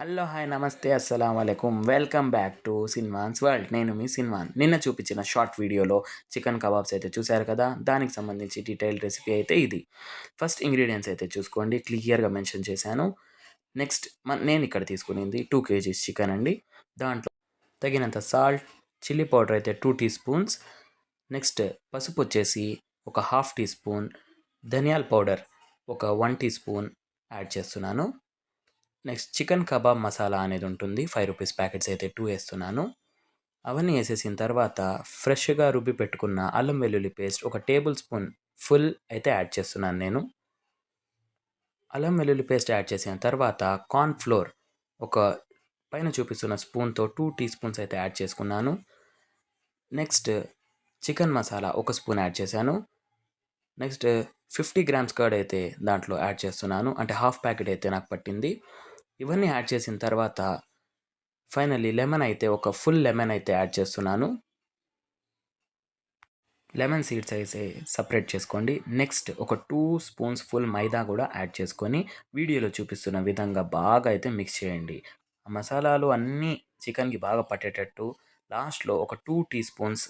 Hello hi నమస్తే అస్సలం అయికం welcome back to Sinwan's world. నేను మీ సిన్వాన్. నిన్న చూపించిన షార్ట్ వీడియోలో చికెన్ కబాబ్స్ అయితే చూశారు కదా? దానికి సంబంధించి డీటెయిల్ రెసిపీ అయితే ఇది. ఫస్ట్ ఇంగ్రీడియంట్స్ అయితే చూసుకోండి. క్లియర్గా మెన్షన్ చేశాను. నెక్స్ట్ నేను ఇక్కడ తీసుకునింది టూ కేజీస్ చికెన్ అండి. దాంట్లో తగినంత సాల్ట్ చిల్లీ పౌడర్ అయితే టూ టీ స్పూన్స్. నెక్స్ట్ పసుపు వచ్చేసి ఒక హాఫ్ టీ స్పూన్. ధనియాల పౌడర్ ఒక వన్ టీ స్పూన్ యాడ్ చేస్తున్నాను. నెక్స్ట్ చికెన్ కబాబ్ మసాలా అనేది ఉంటుంది. ఫైవ్ రూపీస్ ప్యాకెట్స్ అయితే టూ వేస్తున్నాను. అవన్నీ వేసేసిన తర్వాత ఫ్రెష్గా రుబ్బి పెట్టుకున్న అల్లం వెల్లుల్లి పేస్ట్ ఒక టేబుల్ స్పూన్ ఫుల్ అయితే యాడ్ చేస్తున్నాను నేను. అల్లం వెల్లుల్లి పేస్ట్ యాడ్ చేసిన తర్వాత కార్న్ ఫ్లోర్ ఒక పైన చూపిస్తున్న స్పూన్తో టూ టీ స్పూన్స్ అయితే యాడ్ చేసుకున్నాను. నెక్స్ట్ చికెన్ మసాలా ఒక స్పూన్ యాడ్ చేశాను. నెక్స్ట్ ఫిఫ్టీ గ్రామ్స్ కర్డ్ అయితే దాంట్లో యాడ్ చేస్తున్నాను. అంటే హాఫ్ ప్యాకెట్ అయితే నాకు పట్టింది. ఇవన్నీ యాడ్ చేసిన తర్వాత ఫైనల్లీ లెమన్ అయితే ఒక ఫుల్ లెమన్ అయితే యాడ్ చేస్తున్నాను. లెమన్ సీడ్స్ అయితే సపరేట్ చేసుకోండి. నెక్స్ట్ ఒక టూ స్పూన్స్ ఫుల్ మైదా కూడా యాడ్ చేసుకొని వీడియోలో చూపిస్తున్న విధంగా బాగా అయితే మిక్స్ చేయండి. మసాలాలు అన్నీ చికెన్కి బాగా పట్టేటట్టు లాస్ట్లో ఒక టూ టీ స్పూన్స్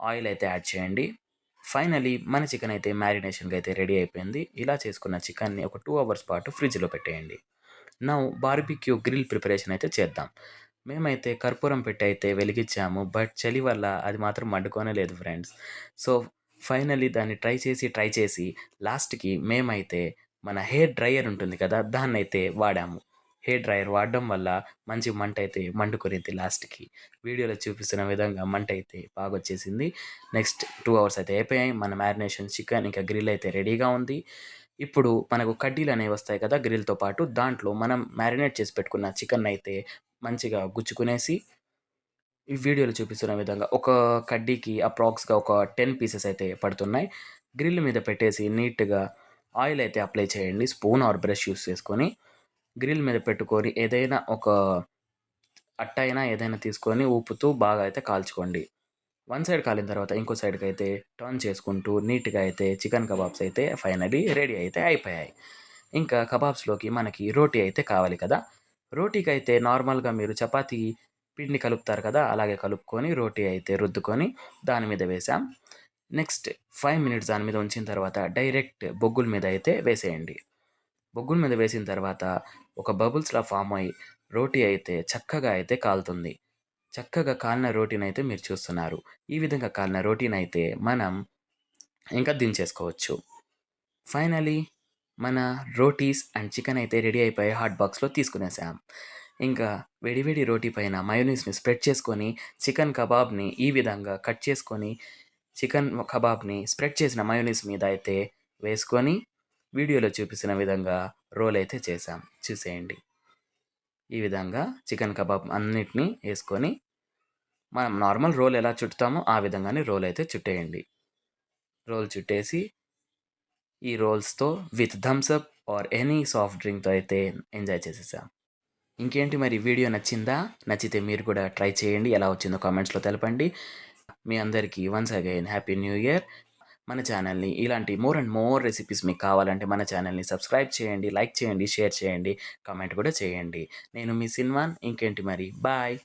ఆయిల్ అయితే యాడ్ చేయండి. ఫైనలీ మన చికెన్ అయితే మ్యారినేషన్కి అయితే రెడీ అయిపోయింది. ఇలా చేసుకున్న చికెన్ని ఒక టూ అవర్స్ పాటు ఫ్రిడ్జ్లో పెట్టేయండి. నా బార్బిక్యూ గ్రిల్ ప్రిపరేషన్ అయితే చేద్దాం. మేమైతే కర్పూరం పెట్టి అయితే వెలిగించాము. బట్ చలి వల్ల అది మాత్రం మండుకోనే లేదు ఫ్రెండ్స్ సో ఫైనలీ దాన్ని ట్రై చేసి ట్రై చేసి లాస్ట్కి మేమైతే మన హెయిర్ డ్రయర్ ఉంటుంది కదా దాన్ని అయితే వాడాము. హెయిర్ డ్రయర్ వాడడం వల్ల మంచి మంట అయితే మండుకునేది లాస్ట్కి వీడియోలో చూపిస్తున్న విధంగా మంట అయితే బాగా వచ్చేసింది నెక్స్ట్ టూ అవర్స్ అయితే అయిపోయాయి. మన మ్యారినేషన్ చికెన్ ఇంకా గ్రిల్ అయితే రెడీగా ఉంది. ఇప్పుడు మనకు కడ్డీలు అనేవి వస్తాయి కదా గ్రిల్తో పాటు దాంట్లో మనం మ్యారినేట్ చేసి పెట్టుకున్న చికెన్ అయితే మంచిగా గుచ్చుకునేసి ఈ వీడియోలో చూపిస్తున్న విధంగా ఒక కడ్డీకి అప్రాక్స్గా ఒక టెన్ పీసెస్ అయితే పడుతున్నాయి. గ్రిల్ మీద పెట్టేసి నీట్గా ఆయిల్ అయితే అప్లై చేయండి. స్పూన్ ఆర్ బ్రష్ యూస్ చేసుకొని గ్రిల్ మీద పెట్టుకొని ఏదైనా ఒక అట్ట అయినా ఏదైనా తీసుకొని ఊపుతూ బాగా అయితే కాల్చుకోండి. వన్ సైడ్ కాలిన తర్వాత ఇంకో సైడ్కి అయితే టర్న్ చేసుకుంటూ నీట్గా అయితే చికెన్ కబాబ్స్ అయితే ఫైనలీ రెడీ అయితే అయిపోయాయి. ఇంకా కబాబ్స్లోకి మనకి రోటీ అయితే కావాలి కదా. రోటీకి అయితే నార్మల్గా మీరు చపాతీ పిండి కలుపుతారు కదా అలాగే కలుపుకొని రోటీ అయితే రుద్దుకొని దాని మీద వేసాం నెక్స్ట్ ఫైవ్ మినిట్స్ దాని మీద ఉంచిన తర్వాత డైరెక్ట్ బొగ్గుల మీద అయితే వేసేయండి. బొగ్గుల మీద వేసిన తర్వాత ఒక బబుల్స్లా ఫామ్ అయ్యి రోటీ అయితే చక్కగా అయితే కాలుతుంది. చక్కగా కాలిన రోటీని అయితే మీరు చూస్తున్నారు. ఈ విధంగా కాలిన రోటీని అయితే మనం ఇంకా దించేసుకోవచ్చు. ఫైనలీ మన రోటీస్ అండ్ చికెన్ అయితే రెడీ అయిపోయి హాట్ బాక్స్లో తీసుకునేసాం. ఇంకా వేడివేడి రోటీ పైన మయోనీస్ని స్ప్రెడ్ చేసుకొని చికెన్ కబాబ్ని ఈ విధంగా కట్ చేసుకొని చికెన్ కబాబ్ని స్ప్రెడ్ చేసిన మయోనీస్ మీద అయితే వేసుకొని వీడియోలో చూపిస్తున్న విధంగా రోల్ అయితే చేసాం చూసేయండి. ఈ విధంగా చికెన్ కబాబ్ అన్నిటినీ వేసుకొని మనం నార్మల్ రోల్ ఎలా చుట్టుతామో ఆ విధంగానే రోల్ అయితే చుట్టేయండి. రోల్ చుట్టేసి ఈ రోల్స్తో with Thums Up or any soft డ్రింక్తో అయితే ఎంజాయ్ చేసేసాం. ఇంకేంటి మరి వీడియో నచ్చిందా? నచ్చితే మీరు కూడా ట్రై చేయండి. ఎలా వచ్చిందో కామెంట్స్లో తెలపండి. మీ అందరికీ once again happy new year. మన ఛానల్ని. ఇలాంటి మోర్ అండ్ మోర్ రెసిపీస్ మీకు కావాలంటే మన ఛానల్ని సబ్స్క్రైబ్ చేయండి లైక్ చేయండి షేర్ చేయండి కామెంట్ కూడా చేయండి. నేను మీ సిన్వాన్. ఇంకేంటి మరి? బాయ్